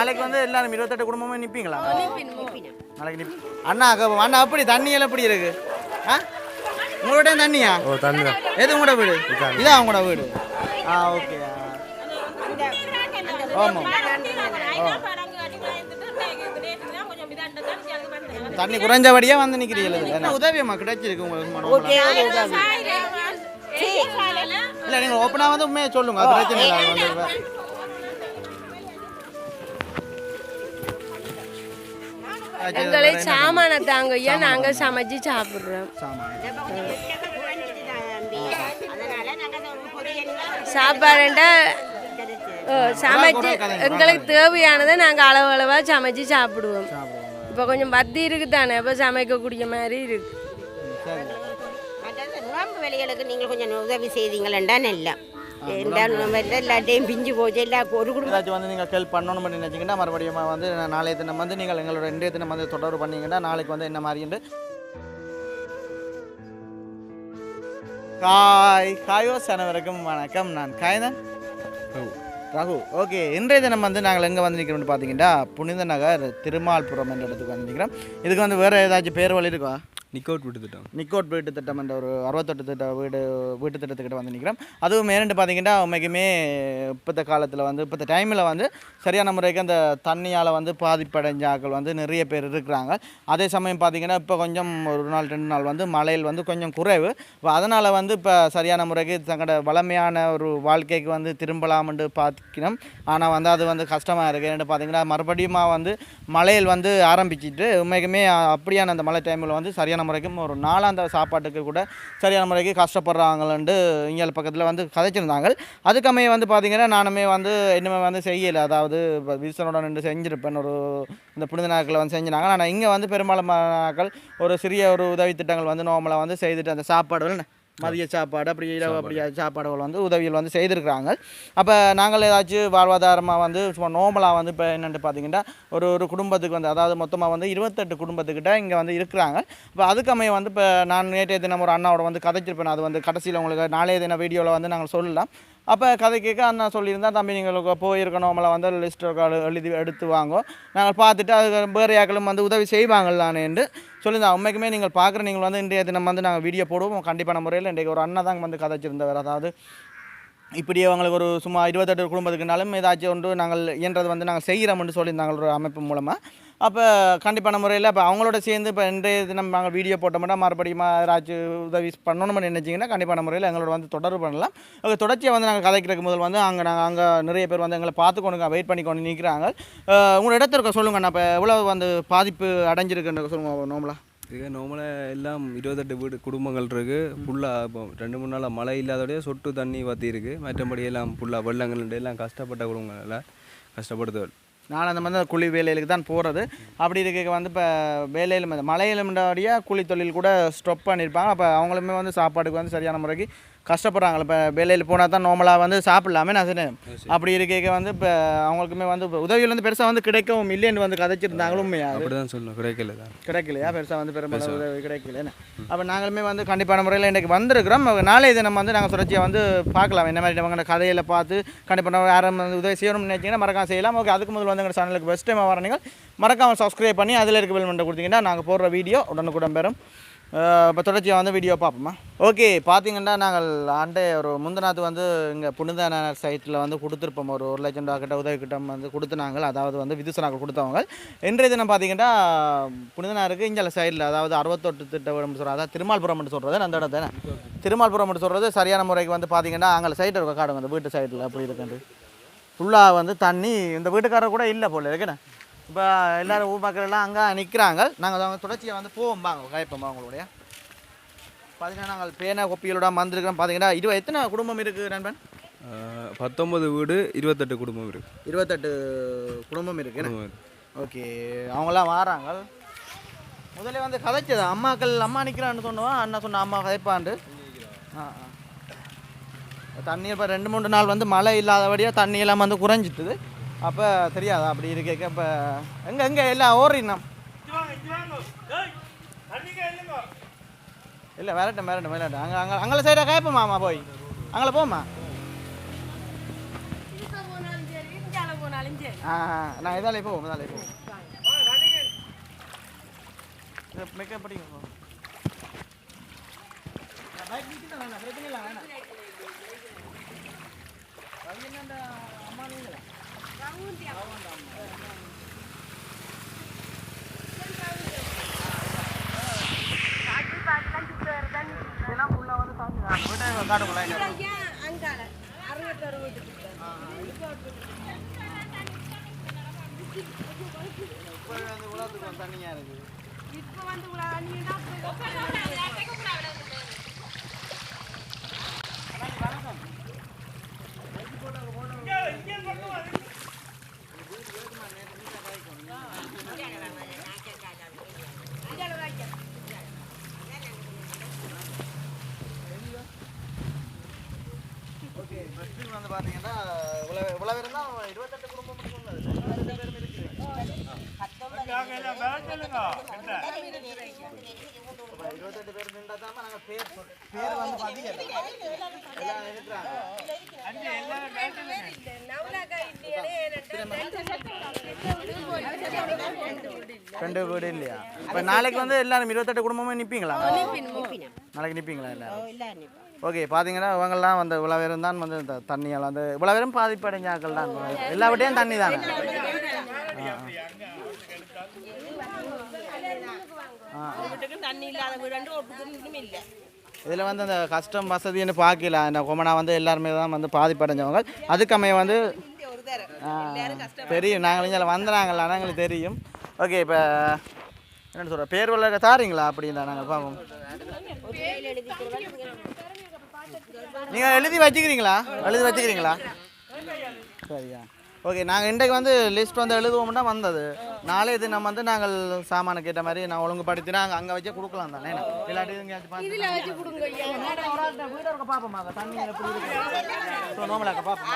நாளைக்கு வந்து எல்லாரும் இருபத்தெட்டு குடும்பமே நிற்பீங்களா நாளைக்கு நிப்ப அண்ணா அண்ணா அப்படி தண்ணி எல்லாம் எப்படி இருக்கு? ஆ? உங்களோட தண்ணியா? ஓ தண்ணி தான். எது உங்களோட வீடு? இதான். உங்களோட வீடு. ஆ ஓகே. ஆமாம். தண்ணி குறைஞ்சபடியா வந்து நிக்கிறீங்களா என்ன உதவியம்மா? கிடைச்சிருக்கு உங்களுக்கு ஓகே இல்ல நீங்க ஓப்பனா வந்து உண்மையை சொல்லுங்க பிரச்சனை இல்லை எங்களை சாமான தாங்க ஐயா நாங்க சமைச்சு சாப்பிடுறோம். சாமான். சாப்பாடுண்டா சமைச்சு எங்களுக்கு தேவையானதை நாங்கள் அளவு அளவாக சமைச்சு சாப்பிடுவோம். இப்போ கொஞ்சம் பத்தி இருக்கு தானே இப்போ சமைக்கக்கூடிய மாதிரி இருக்கு. நோம்பு வேலைகளுக்கு நீங்கள் கொஞ்சம் உதவி செய்தீங்களா நல்லா எல்லா நோம்பு எல்லாட்டையும் பிஞ்சு போச்சு எல்லா ஒரு குடும்பம். ஏதாச்சும் வந்து நீங்கள் ஹெல்ப் பண்ணணும்னு நினைச்சீங்கன்னா மறுபடியும் வந்து நான் நாளைய தினம் வந்து நீங்கள் எங்களோட இன்றைய தினம் வந்து தொடர்பு பண்ணீங்கன்னா நாளைக்கு வந்து என்ன மாதிரிண்டு காய் காயோஸ் அனைவருக்கும் வணக்கம். நான் காய்தான். ரகு. ஓகே இன்றைய தினம் வந்து நாங்கள் எங்கே வந்து நிற்கிறோம்னு பார்த்தீங்கன்னா புனித நகர் திருமால்புரம் என்ற இடத்துக்கு வந்து நிற்கிறோம். இதுக்கு வந்து வேறு ஏதாச்சும் பேர் வழி இருக்கா? நிக் அவுட் திட்டம். நிக்கோட் வீட்டு திட்டம் என்ற ஒரு அறுபத்தெட்டு திட்ட வீடு வீட்டு திட்டத்துக்கிட்ட வந்து நிற்கிறோம் அதுவும் மேரண்டு பார்த்தீங்கன்னா உண்மைக்குமே இப்போத்த காலத்தில் வந்து இப்போத்த டைமில் வந்து சரியான முறைக்கு அந்த தண்ணியால் வந்து பாதிப்படைஞ்ச ஆட்கள் வந்து நிறைய பேர் இருக்கிறாங்க. அதே சமயம் பார்த்தீங்கன்னா இப்போ கொஞ்சம் ஒரு நாள் ரெண்டு நாள் வந்து மழையில் வந்து கொஞ்சம் குறைவு. இப்போ அதனால் வந்து இப்போ சரியான முறைக்கு தங்களோட வளமையான ஒரு வாழ்க்கைக்கு வந்து திரும்பலாம்னு பார்க்கணும். ஆனால் வந்து அது வந்து கஷ்டமாக இருக்குது ஏன்னு பார்த்தீங்கன்னா மறுபடியும் வந்து மழையில் வந்து ஆரம்பிச்சிட்டு உண்மைக்குமே அப்படியான அந்த மழை டைமில் வந்து சரியான முறைக்கும் ஒரு நாளாந்த சாப்பாட்டுக்கு கூட சரியான முறைக்கு கஷ்டப்படுறாங்கள்ண்டு இங்கே பக்கத்தில் வந்து கதைச்சிருந்தாங்க அதுக்கமைய வந்து பார்த்திங்கன்னா நானுமே வந்து இன்னுமே வந்து செய்யலை அதாவது இப்போ நின்று செஞ்சுருப்பேன் ஒரு இந்த புனித நாட்களில் வந்து செஞ்சினாங்க ஆனால் இங்கே வந்து பெரும்பாலும் நாட்கள் ஒரு சிறிய ஒரு உதவி திட்டங்கள் வந்து நார்மலாக வந்து செய்துட்டு அந்த சாப்பாடுகள் மதிய சாப்பாடு. அப்படி இரவு அப்படி சாப்பாடுகள் வந்து உதவிகள் வந்து செய்திருக்கிறாங்க. அப்போ நாங்கள் ஏதாச்சும் வாழ்வாதாரமாக வந்து சும்மா நோமலாக வந்து இப்போ என்னென்னு பார்த்தீங்கன்னா ஒரு ஒரு குடும்பத்துக்கு வந்து அதாவது மொத்தமாக வந்து இருபத்தெட்டு குடும்பத்துக்கிட்ட இங்கே வந்து இருக்கிறாங்க. இப்போ அதுக்கமைய வந்து இப்போ நான் நேற்றைய தினம் ஒரு அண்ணாவோட வந்து கதைச்சிருப்பேன். அது வந்து கடைசியில் உங்களுக்கு நாளைய தின வீடியோவில் வந்து நாங்கள் சொல்லலாம். அப்போ கதை கேட்க அண்ணா சொல்லியிருந்தா தம்பி நீங்கள் போயிருக்கணும். நம்மளை வந்து லிஸ்ட் எழுதி எடுத்து வாங்கோ. நாங்கள் பார்த்துட்டு அது வேறு யாக்களும் வந்து உதவி செய்வாங்களான்னு என்று சொல்லியிருந்தேன் உண்மைக்குமே நீங்கள் பார்க்குற நீங்கள் வந்து இன்றைய தினம் வந்து நாங்கள் வீடியோ போடுவோம். கண்டிப்பான முறையில் இன்றைக்கு ஒரு அண்ணா தான் வந்து கதைச்சிருந்தவர். அதாவது இப்படி அவங்களுக்கு ஒரு சும்மா இருபத்தெட்டு குடும்பத்துக்குனாலும் ஏதாச்சும் ஒன்று நாங்கள் இயன்றது வந்து நாங்கள் செய்கிறோம்னு சொல்லியிருந்தாங்க ஒரு அமைப்பு மூலமாக அப்போ கண்டிப்பான முறையில் இப்போ அவங்களோட சேர்ந்து இப்போ இன்றைய தினம் நாங்கள் வீடியோ போட்டோம்னா மறுபடியும் ஏதாச்சும் உதவி பண்ணணும்னு நினைச்சிங்கன்னா கண்டிப்பான முறையில் எங்களோட வந்து தொடர்பு பண்ணலாம். ஓகே தொடர்ச்சியாக வந்து நாங்கள் கதைக்கிறதுக்கு முதல் வந்து அங்கே நாங்கள் அங்கே நிறைய பேர் வந்து எங்களை பார்த்து கொண்டு வெயிட் பண்ணி கொண்டு நிற்கிறாங்க உங்களோட இடத்துல சொல்லுங்க நான் இப்போ எவ்வளோ வந்து பாதிப்பு அடைஞ்சிருக்குன்னு சொல்லுங்கள் நோம்பலா இது நார்மலாக எல்லாம் இருபத்தெட்டு வீடு குடும்பங்கள் இருக்குது ஃபுல்லாக இப்போ ரெண்டு மூணு நாளாக மழை இல்லாதோடய சொட்டு தண்ணி வத்தி இருக்குது மற்றபடி எல்லாம் ஃபுல்லாக வெள்ளங்கள் எல்லாம் கஷ்டப்பட்ட குடும்பங்கள் எல்லாம் கஷ்டப்படுத்துவல் நான் அந்த மாதிரி குழி வேலைகளுக்கு தான் போகிறது அப்படி இருக்க வந்து இப்போ வேலையில் மழையில் முன்னாடியாக கூலி தொழில் கூட ஸ்டாப் பண்ணியிருப்பாங்க அப்போ அவங்களுமே வந்து சாப்பாடுக்கு வந்து சரியான முறைக்கு கஷ்டப்படுறாங்க இப்போ வேலையில் போனால் தான் நார்மலாக வந்து சாப்பிடலாமே நான் சொன்னேன். அப்படி இருக்க வந்து இப்போ அவங்களுக்குமே வந்து உதவிகள் வந்து பெருசாக வந்து கிடைக்கவும் இல்லைன்னு வந்து கதைச்சிருந்தாங்களும் உண்மையா அது? அப்படி தான் சொல்லணும். கிடைக்கல தான். கிடைக்கலையா? பெருசாக வந்து பெரும்பாலும் உதவி கிடைக்கல அப்போ நாங்களுமே வந்து கண்டிப்பான முறையில் இன்றைக்கு வந்திருக்கிறோம். நாளைய தினம் வந்து நாங்கள் தொடர்ச்சியாக வந்து பார்க்கலாம். என்ன மாதிரி அவங்க கதையில் பார்த்து கண்டிப்பாக யாரும் வந்து உதவி செய்யணும்னு நினைச்சீங்கன்னா மறக்காம செய்யலாம். ஓகே அதுக்கு முதல்ல வந்து எங்கள் சேனலுக்கு ஃபஸ்ட் டைம் வர நீங்கள் மறக்காம சப்ஸ்கிரைப் பண்ணி அதில் இருக்க பெல் கொடுத்தீங்கன்னா நாங்கள் போடுற வீடியோ உடனுக்குடன் பெறும். இப்போ தொடர்ச்சியாக வந்து வீடியோ பார்ப்போமா? ஓகே பார்த்தீங்கன்னா நாங்கள் ஆண்டே ஒரு முந்தநாத்து வந்து இங்கே புனித சைட்டில் வந்து கொடுத்துருப்போம். ஒரு ஒரு லட்சம் ரூபா கிட்ட உதவி கிட்ட வந்து கொடுத்துனாங்க அதாவது வந்து விதுசனாக்கள் கொடுத்தவங்க. இன்றைய தினம் பார்த்தீங்கன்னா புனிதனாருக்கு இங்கே சைடில் அதாவது அறுபத்தொட்டு திட்டம் சொல்கிறது அதாவது திருமால்புரம்னு சொல்கிறது அந்த இடத்துல திருமால்புரம் சொல்கிறது சரியான முறைக்கு வந்து பார்த்தீங்கன்னா அங்கே சைடு இருக்க காடுங்க அந்த வீட்டு சைடில் அப்படி இருக்குது ஃபுல்லாக வந்து தண்ணி இந்த வீட்டுக்காரர் கூட இல்லை போல இருக்குண்ணே இப்போ எல்லாரும் ஊர் மக்கள் எல்லாம் அங்கே நிற்கிறாங்க நாங்கள் அவங்க தொடர்ச்சியாக வந்து போவோம். பாங்க காய்ப்போம் அவங்களுடைய பார்த்தீங்கன்னா நாங்கள் பேனா கொப்பிகளோட வந்திருக்கிறோம். பார்த்தீங்கன்னா இருபது எத்தனை குடும்பம் இருக்குது நண்பன்? பத்தொன்பது வீடு இருபத்தெட்டு குடும்பம் இருக்கு. இருபத்தெட்டு குடும்பம் இருக்குது. ஓகே அவங்களாம் வாராங்க. முதல்ல வந்து கதைச்சது? அம்மாக்கள் அம்மா நிற்கிறான்னு சொன்னோம் அண்ணா சொன்ன அம்மா கதைப்பாண்டு. ஆ ஆ. தண்ணி இப்போ ரெண்டு மூணு நாள் வந்து மழை இல்லாதபடியாக தண்ணி எல்லாம் வந்து குறைஞ்சிட்டுது. அப்போ தெரியாது? அப்படி இருக்க இப்போ எங்கே எங்கே? எல்லாம் ஓடுறீண்ணா இல்லை விரட்டும் விரட்டும் விரட்டும். அங்கே அங்கே அங்கே சைடாக கேட்போமாம்மா போய். அங்கே போமா போனாலும் சரி இந்தியாவில் போனாலும் ஆ ஆ, நான் இதாலே போவோம் இதாலே போவோம். மேக்கப் படிங்க பைக் நிற்கிட்டா வேணாம் பிரச்சனை இல்லை வேணாம். அம்மா நீங்களா இதெல்லாம் ஃபுல்லாக வந்து சாப்பிட்டு காட்டுக்குள்ள இப்போ வந்து உலகத்துக்கு தண்ணியாக தான் இப்போ வந்து பார்த்தீங்கன்னா இவ்வளோ இவ்வளோ பேர் தான் இருபத்தெட்டு குடும்பம் மட்டும் உள்ளது இருபத்தெட்டு பேர் நின்றா தான் பேர் பேர் வந்து ரெண்டு வீடு இல்லையா? இப்போ நாளைக்கு வந்து எல்லாரும் இருபத்தெட்டு குடும்பமே நிற்பீங்களா நாளைக்கு நிற்பீங்களா எல்லாரும்? ஓகே பார்த்தீங்கன்னா இவங்கெல்லாம் வந்து இவ்வளோ பேரும் தான் வந்து இந்த தண்ணியால் வந்து இவ்வளோ பேரும் பாதிப்படைஞ்சாக்கள் தான். எல்லா வீட்டையும் தண்ணி தானே தண்ணி இல்லாத வீடு இல்லை. இதில் வந்து அந்த கஷ்டம் வசதின்னு பார்க்கல. இந்த கொமனா வந்து எல்லாருமே தான் வந்து பாதிப்படைஞ்சவங்க. அதுக்கமைய வந்து தெரியும். நாங்கள் இங்கே வந்துடுறாங்களா எங்களுக்கு தெரியும். ஓகே இப்போ என்ன சொல்கிற பேர் உள்ள தாரீங்களா? அப்படின்னா நாங்கள் பார்ப்போம். நீங்கள் எழுதி வச்சுக்கிறீங்களா? எழுதி வச்சுக்கிறீங்களா? சரியா. ஓகே நாங்கள் இன்றைக்கு வந்து லிஸ்ட் வந்து எழுதுவோம்னா வந்தது. நாளை நம்ம வந்து நாங்கள் சாமானை கேட்ட மாதிரி நான் ஒழுங்குபடுத்தி நாங்கள் அங்கே வச்சே கொடுக்கலாம் தானே இல்லாட்டி வீடு பார்ப்போமா தண்ணி எப்படி இருக்கு நோமலாக்க பார்ப்போம்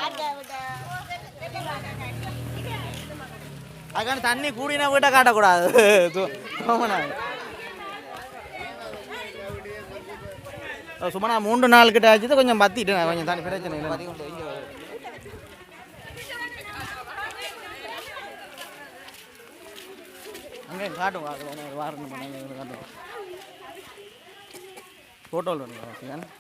அதுக்கான தண்ணி கூடினா வீட்டை காட்டக்கூடாது. சோமனா சும்மா நான் மூன்று நாள் கிட்ட ஆச்சு கொஞ்சம் பத்திட்டேன். கொஞ்சம் தண்ணி பிரச்சனை இல்லை. அங்கே காட்டுவோம் அது வாரணும் பண்ணாங்க காட்டுவோம் ஃபோட்டோவில் வேணுங்களா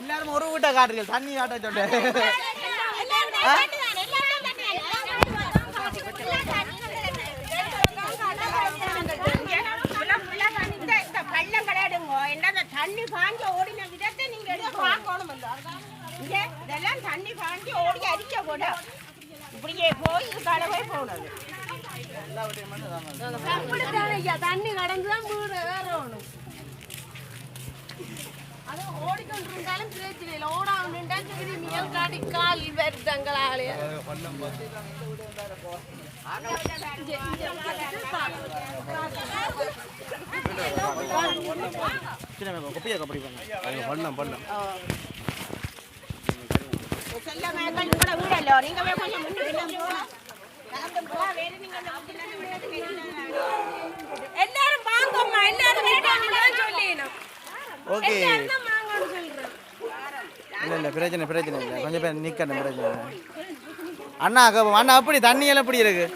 எல்லாரும் ஒரு வீட்டை காட்டுறீங்க தண்ணி காட்ட சொல்லிட்டு தண்ணி பாஞ்சு ஓடின விதத்தை நீங்க எடுத்து பார்க்கணும் இங்க இதெல்லாம் தண்ணி பாஞ்சு ஓடி அடிக்க கூட. இப்படியே போய் கடவை போனது. தண்ணி வீடு அது பிரச்சனை இல்லை. கிருமிகள் காட்டி கால் வருத்தங்களாலே கொப்பியை கப்படி பண்ண பண்ணலாம் பண்ணலாம் நீங்க கொஞ்சம். எல்லாரும் வாங்கம்மா எல்லாரும் சொல்லிடணும் ஓகே இல்லை இல்லை பிரச்சனை பிரச்சனை இல்லை கொஞ்சம் பேர் நிற்கணும் பிரச்சனை. அண்ணா அண்ணா அப்படி தண்ணியெல்லாம் எப்படி இருக்கு?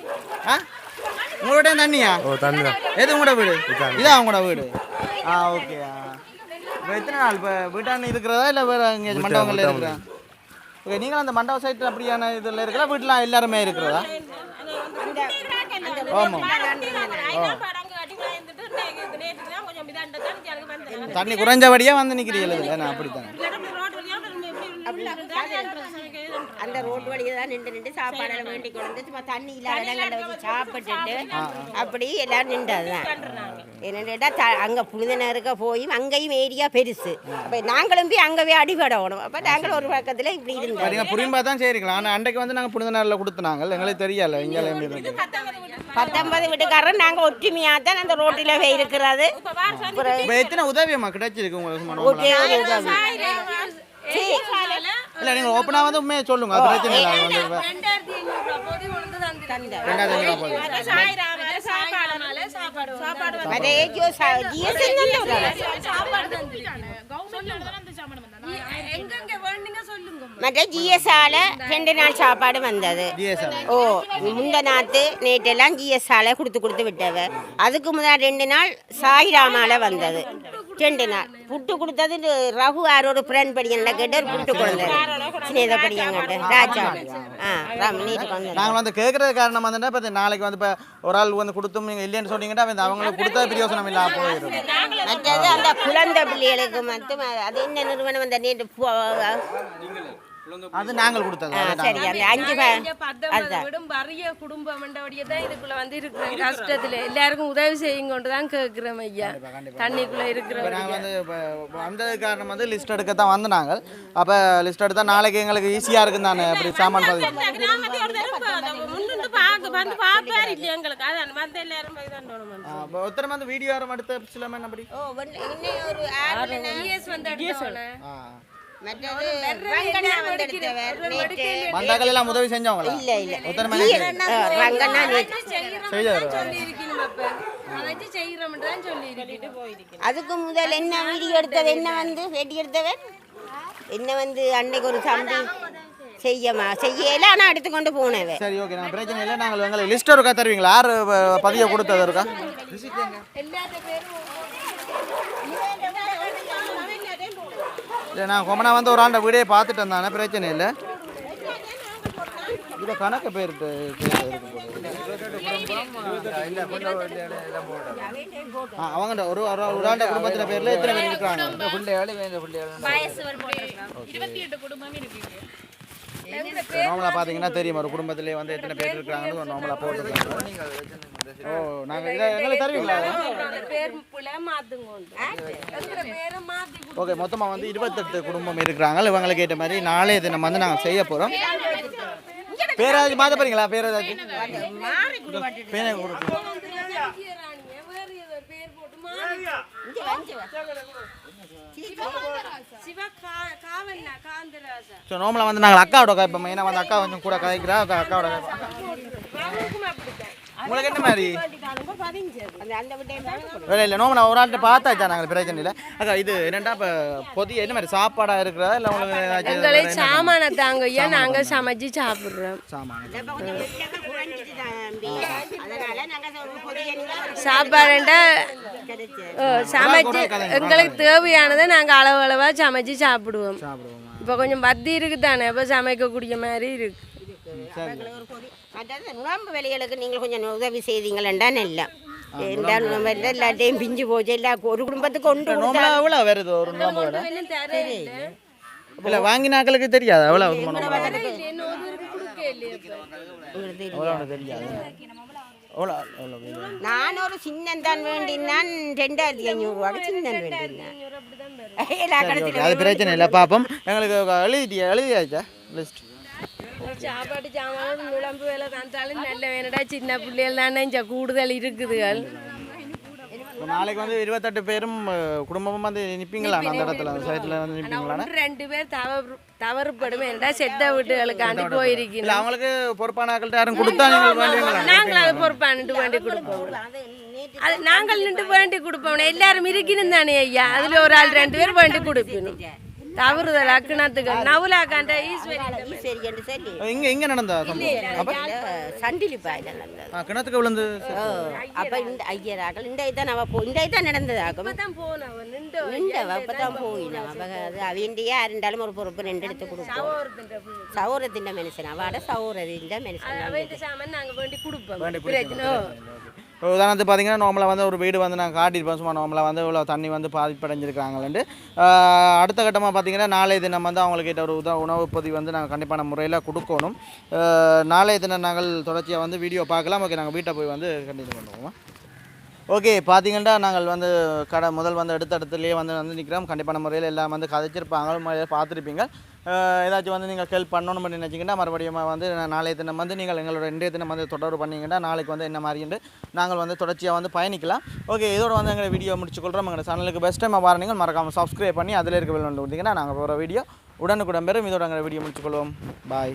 ஆ? உங்களோட தண்ணியா? ஓ தண்ணி எது உங்களோட வீடு? இதான். உங்களோட வீடு. ஆ ஓகே இப்போ எத்தனை நாள் இப்போ வீட்டாண்ட இருக்கிறதா இல்லை வேறு எங்கே மண்டபங்களில் இருக்கிறா ஓகே நீங்களும் அந்த மண்டப சைட்டில் அப்படியான இதில் இருக்கிறா வீட்டில் எல்லாருமே இருக்கிறதா? ஆமாம் தண்ணி குறைஞ்சபடியாக வந்து நிற்கிறீங்களா அப்படித்தானே? அந்த ரோடு வழியா தான் நின்று நின்று சாப்பாடு வேண்டி கொண்டு தண்ணி இல்லாத இடங்கள்ல வச்சு சாப்பிட்டுட்டு அப்படி எல்லாரும் நின்றதுதான் என்னடா த அங்கே புனிதனருக்க போய் அங்கேயும் ஏரியா பெருசு. அப்போ நாங்களும் போய் அங்கே போய் அடிபடணும் அப்போ நாங்களும் ஒரு பக்கத்தில் இப்படி இருந்தோம். நீங்கள் புரியும்பா தான் சரிக்கலாம் ஆனால் அன்றைக்கு வந்து நாங்கள் புனித நாளில் கொடுத்துனாங்க எங்களுக்கு தெரியல இருக்கு பத்தொன்பது வீட்டுக்காரர். நாங்கள் ஒற்றுமையாக தான் அந்த ரோட்டில் போய் இருக்கிறது. எத்தனை உதவியம்மா கிடைச்சிருக்கு உங்களுக்கு இல்லை நீங்கள் ஓப்பனாக வந்து உண்மையை சொல்லுங்க. அது பிரச்சனை இல்லை. வந்து ரெண்டாயிரத்தி ஐநூறுரூவா போகுது மற்ற ஜிஎஸ்ஆல ரெண்டு நாள் சாப்பாடு வந்தது. ஓ முந்த நாத்து நேற்றெல்லாம் ஜிஎஸ்ஆல கொடுத்து கொடுத்து விட்டவ. அதுக்கு முதல் ரெண்டு நாள் சாய்ராமால வந்தது. ரெண்டு நாள். புட்டு கொடுத்தது ரகு யாரோட ஃப்ரெண்ட் படிக்கல கேட்டு ஒரு புட்டு கொடுத்தது சின்னத படிக்கங்கிட்ட ராஜா. ஆ ராம் நீட்டு நாங்கள் வந்து கேட்குறது காரணம் வந்துட்டா இப்போ நாளைக்கு வந்து இப்போ ஒரு ஆள் வந்து கொடுத்தும் நீங்கள் இல்லைன்னு சொன்னீங்கன்னா அவங்களுக்கு கொடுத்தா பிரயோசனம் இல்லாமல் போயிடும். மற்றது அந்த குழந்தை பிள்ளைகளுக்கு மட்டும் அது என்ன நிறுவனம் அந்த போ- அது நாங்கள் கொடுத்தது. சரி அந்த அஞ்சு விடும் வறிய குடும்பம் தான் இதுக்குள்ள வந்து இருக்கிறேன் கஷ்டத்துல. எல்லாருக்கும் உதவி செய்யுங்கொண்டு தான் கேட்கிறோம் ஐயா தண்ணிக்குள்ள இருக்கிறவங்க நாங்கள் வந்து வந்தது காரணம் வந்து லிஸ்ட் எடுக்க தான் வந்து நாங்கள். அப்போ லிஸ்ட் எடுத்தால் நாளைக்கு எங்களுக்கு ஈஸியாக இருக்கும் தானே? அப்படி சாமான் ஒருத்தர் வந்து வீடியோ எடுத்த சில அப்படி வந்தாக்கள் எல்லாம் உதவி செஞ்சவங்களா? இல்ல இல்ல. ரங்கண்ணா. அதுக்கு முதல் என்ன வீடியோ எடுத்தது? என்ன வந்து? பேட்டி எடுத்தவர்? என்ன வந்து அன்னைக்கு ஒரு தம்பி செய்யமா? செய்யல. ஆனா எடுத்துக்கொண்டு போனவன். சரி ஓகே. நான் பிரச்சனை இல்லை. நாங்கள் எங்களுக்கு லிஸ்ட் இருக்கா தருவீங்களா? யார் ப- பதிவை கொடுத்தது இருக்கா எல்லாத்த பேரும் இல்லை நான் கொமனா வந்து ஒரு ஆண்ட வீடியோ பார்த்துட்டு இருந்தானே பிரச்சனை இல்லை. இதில் கணக்கு ஆ அவங்க ஒரு ஒரு ஒரு ஆண்ட குடும்பத்தில் பேரில் எத்தனை பேர் இருக்கிறாங்க இருபத்தி எட்டு குடும்பம் இருக்கு நார்மலாக பார்த்தீங்கன்னா தெரியும் ஒரு குடும்பத்திலே வந்து எத்தனை பேர் இருக்கிறாங்கன்னு நார்மலாக போட்டுருக்காங்க ஓ நாங்கள் இதை எங்களுக்கு தருவீங்களா. ஓகே மொத்தமாக வந்து இருபத்தெட்டு குடும்பம் இருக்கிறாங்க இவங்களுக்கு ஏற்ற மாதிரி நாளே தினம் வந்து நாங்கள் செய்ய போகிறோம் பேராஜ் மாற்ற போறீங்களா பேராஜ் பேரை கொடுத்து ஸோ நார்மலாக வந்து நாங்கள் அக்காவோட கேட்போம் ஏன்னா வந்து அக்கா கொஞ்சம் கூட கதைக்கிறா அக்கா அக்காவோட. உங்களுக்கு என்ன மாதிரி? அந்த அந்த விட்டு இல்லை. இல்லை நோம்பு நான் ஒரு ஆள்கிட்ட பார்த்தாச்சா நாங்கள் பிரச்சனை இல்லை. அக்கா இது என்னண்டா இப்போ பொதிய என்ன மாதிரி? சாப்பாடாக இருக்கிறதா இல்லை உங்களுக்கு எங்களை சாமான தாங்க ஐயா நாங்க சமைச்சு சாப்பிடுறோம். சாமான். அதனால நாங்க ஒரு பொரிய சாப்பாடுண்டா சமைச்சு எங்களுக்கு தேவையானதை நாங்க அளவு அளவா சமைச்சு சாப்பிடுவோம். இப்போ கொஞ்சம் பத்தி இருக்கு தானே இப்போ சமைக்கக்கூடிய மாதிரி இருக்கு. நுழம்பு வேலைகளுக்கு நீங்கள் கொஞ்சம் உதவி செய்தீங்களா நல்லா. எல்லாத்தையும் பிஞ்சு போச்சு எல்லா ஒரு குடும்பத்துக்கு எவ்வளோ வருது ஒரு இல்லை வாங்கினாக்களுக்கு தெரியாது எவ்வளோ எவ்வளோ தெரியாது. நான் ஒரு சின்னந்தான் வேண்டினான் ரெண்டாயிரத்தி ஐநூறுரூவாக்கு சின்னன் வேண்டினான். அது பிரச்சனை இல்லை பார்ப்போம். எங்களுக்கு எழுதிட்டியா எழுதியாச்சா? லிஸ்ட் சாப்பாடு சாமான நுழம்பு வேலை தந்தாலும் நல்ல வேணடா சின்ன பிள்ளைகள் தானே இங்கே கூடுதல் இருக்குதுகள் இப்போ நாளைக்கு வந்து இருபத்தெட்டு பேரும் குடும்பமும் வந்து நிற்பீங்களா அந்த இடத்துல அந்த சைட்டில் வந்து நிற்பீங்களா ரெண்டு பேர் தவறு தவறுபடும். என்னடா செத்த வீட்டுகளுக்காண்டி போயிருக்கீங்க. அவங்களுக்கு பொறுப்பான ஆட்கள்ட்ட யாரும் கொடுத்தா நீங்கள் வேண்டுவீங்களா நாங்கள் அதை பொறுப்பானிட்டு வேண்டி கொடுப்போம். அது நாங்கள் நின்று வேண்டி கொடுப்போம். எல்லாரும் இருக்கணும் தானே ஐயா. அதுல ஒரு ஆள் ரெண்டு பேர் வேண்டி கொடுக்கணும். தவறுதல் அக்குணத்துக்கு நவுலாக்காண்ட ஈஸ்வரி. சொல்லி இங்கே இங்கே நடந்தா சண்டிலி பாயில் நடந்தது. கிணத்துக்கு விழுந்து அப்ப இந்த ஐயராக்கள் இந்த இதான் அவ போ இந்த இதான் நடந்ததாகும். தான் போனவன் நின்று நின்றவ அப்பதான் போயினவ அப்ப அது அவன்ட்டு யாருண்டாலும் ஒரு பொறுப்பு ரெண்டு எடுத்து கொடுப்போம். சௌரத்தின் மனுஷன் அவட சௌரத்தின் மனுஷன் நாங்கள் வேண்டி கொடுப்போம். பிரச்சனை உதாரணத்துக்கு பார்த்தீங்கன்னா நார்மலாக வந்து ஒரு வீடு வந்து நாங்கள் காட்டியிருப்போம். சும்மா நார்மலாக வந்து இவ்வளோ தண்ணி வந்து பாதிப்படைஞ்சிருக்காங்கன்ட்டு. அடுத்த கட்டமாக பார்த்தீங்கன்னா நாளைய தினம் வந்து அவங்கக்கிட்ட ஒரு உத உணவு பொதி வந்து நாங்கள் கண்டிப்பான முறையில் கொடுக்கணும். நாளைய தினம் நாங்கள் தொடர்ச்சியாக வந்து வீடியோ பார்க்கலாம். ஓகே நாங்கள் வீட்டை போய் வந்து கண்டினியூ பண்ணுவோம்? ஓகே பார்த்தீங்கன்னா நாங்கள் வந்து கடை முதல் வந்து அடுத்த இடத்துலையே வந்து வந்து நிற்கிறோம் கண்டிப்பான முறையில் எல்லாம் வந்து கதைச்சிருப்பாங்க. முறையில் பார்த்துருப்பீங்க. ஏதாச்சும் வந்து நீங்கள் ஹெல்ப் பண்ணணும்னு நினச்சிங்கன்னா மறுபடியும் வந்து நாளைய தினம் வந்து நீங்கள் எங்களோட இன்றைய தினம் வந்து தொடர்பு பண்ணிங்கன்னா நாளைக்கு வந்து என்ன மாதிரின்னு நாங்கள் வந்து தொடர்ச்சியாக வந்து பயணிக்கலாம். ஓகே இதோட வந்து எங்களை வீடியோ முடிச்சுக்கொள்கிறோம் எங்களோட சேனலுக்கு பெஸ்ட் டைம் வாரணிகள் மறக்காமல் சப்ஸ்கிரைப் பண்ணி அதில் இருக்க வெளில வந்து கொடுத்தீங்கன்னா நாங்கள் போகிற வீடியோ உடனுக்குடன் பெறும். இதோட எங்களை வீடியோ முடிச்சுக்கொள்வோம். பாய்